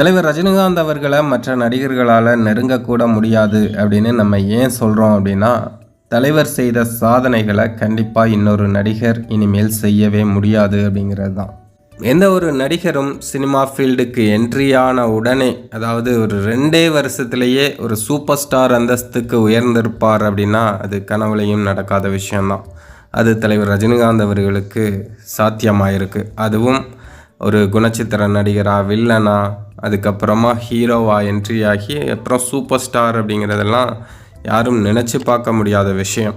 தலைவர் ரஜினிகாந்த் அவர்களை மற்ற நடிகர்களால் நெருங்கக்கூட முடியாது அப்படின்னு நம்ம ஏன் சொல்கிறோம் அப்படின்னா தலைவர் செய்த சாதனைகளை கண்டிப்பாக இன்னொரு நடிகர் இனிமேல் செய்யவே முடியாது அப்படிங்கிறது தான். எந்த ஒரு நடிகரும் சினிமா ஃபீல்டுக்கு என்ட்ரியான உடனே அதாவது ஒரு ரெண்டே வருஷத்துலேயே ஒரு சூப்பர் ஸ்டார் அந்தஸ்துக்கு உயர்ந்திருப்பார் அப்படின்னா அது கனவுலையும் நடக்காத விஷயம்தான். அது தலைவர் ரஜினிகாந்த் அவர்களுக்கு சாத்தியமாயிருக்கு. அதுவும் ஒரு குணச்சித்திர நடிகரா வில்லனா அதுக்கப்புறமா ஹீரோவா என்ட்ரி ஆகி அப்புறம் சூப்பர் ஸ்டார் அப்படிங்கிறதெல்லாம் யாரும் நினச்சி பார்க்க முடியாத விஷயம்.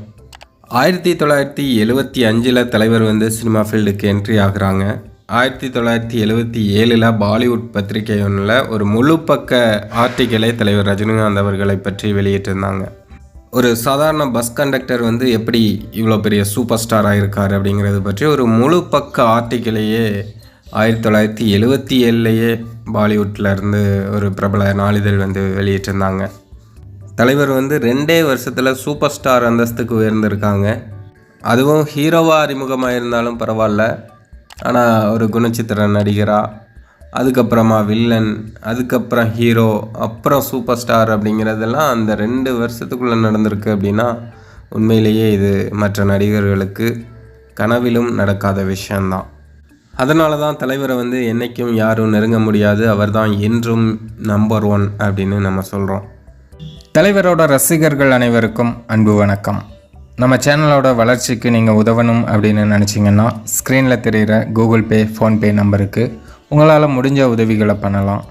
ஆயிரத்தி தொள்ளாயிரத்தி எழுவத்தி அஞ்சில் தலைவர் வந்து சினிமா ஃபீல்டுக்கு என்ட்ரி ஆகுறாங்க. ஆயிரத்தி தொள்ளாயிரத்தி எழுவத்தி ஏழில் பாலிவுட் பத்திரிகை ஒன்றில் ஒரு முழு பக்க ஆர்டிக்கலை தலைவர் ரஜினிகாந்த் அவர்களை பற்றி வெளியிட்டிருந்தாங்க. ஒரு சாதாரண பஸ் கண்டக்டர் வந்து எப்படி இவ்வளோ பெரிய சூப்பர் ஸ்டாராக இருக்கார் அப்படிங்கிறது பற்றி ஒரு முழு பக்க ஆர்டிக்கலையே ஆயிரத்தி தொள்ளாயிரத்தி எழுவத்தி ஏழுலேயே பாலிவுட்டில் இருந்து ஒரு பிரபல நாளிதழ் வந்து வெளியிட்டிருந்தாங்க. தலைவர் வந்து ரெண்டே வருஷத்தில் சூப்பர் ஸ்டார் அந்தஸ்துக்கு உயர்ந்திருக்காங்க. அதுவும் ஹீரோவாக அறிமுகமாக இருந்தாலும் பரவாயில்ல. ஆனால் ஒரு குணச்சித்திர நடிகராக அதுக்கப்புறமா வில்லன் அதுக்கப்புறம் ஹீரோ அப்புறம் சூப்பர் ஸ்டார் அப்படிங்கிறதெல்லாம் அந்த ரெண்டு வருஷத்துக்குள்ளே நடந்திருக்கு அப்படின்னா உண்மையிலேயே இது மற்ற நடிகர்களுக்கு கனவிலும் நடக்காத விஷயந்தான் அதனால தான் தலைவரை வந்து என்றைக்கும் யாரும் நெருங்க முடியாது அவர்தான் என்றும் நம்பர் ஒன் அப்படின்னு நம்ம சொல்கிறோம் தலைவரோட ரசிகர்கள் அனைவருக்கும் அன்பு வணக்கம். நம்ம சேனலோட வளர்ச்சிக்கு நீங்கள் உதவணும் அப்படின்னு நினச்சிங்கன்னா ஸ்க்ரீனில் தெரிகிற கூகுள் பே ஃபோன்பே நம்பருக்கு உங்களால் முடிஞ்ச உதவிகளை பண்ணலாம்.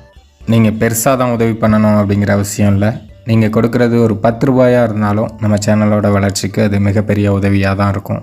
நீங்கள் பெருசாக தான் உதவி பண்ணணும் அப்படிங்கிற அவசியம் இல்லை. நீங்கள் கொடுக்குறது ஒரு பத்து ரூபாயாக இருந்தாலும் நம்ம சேனலோட வளர்ச்சிக்கு அது மிகப்பெரிய உதவியாக தான் இருக்கும்.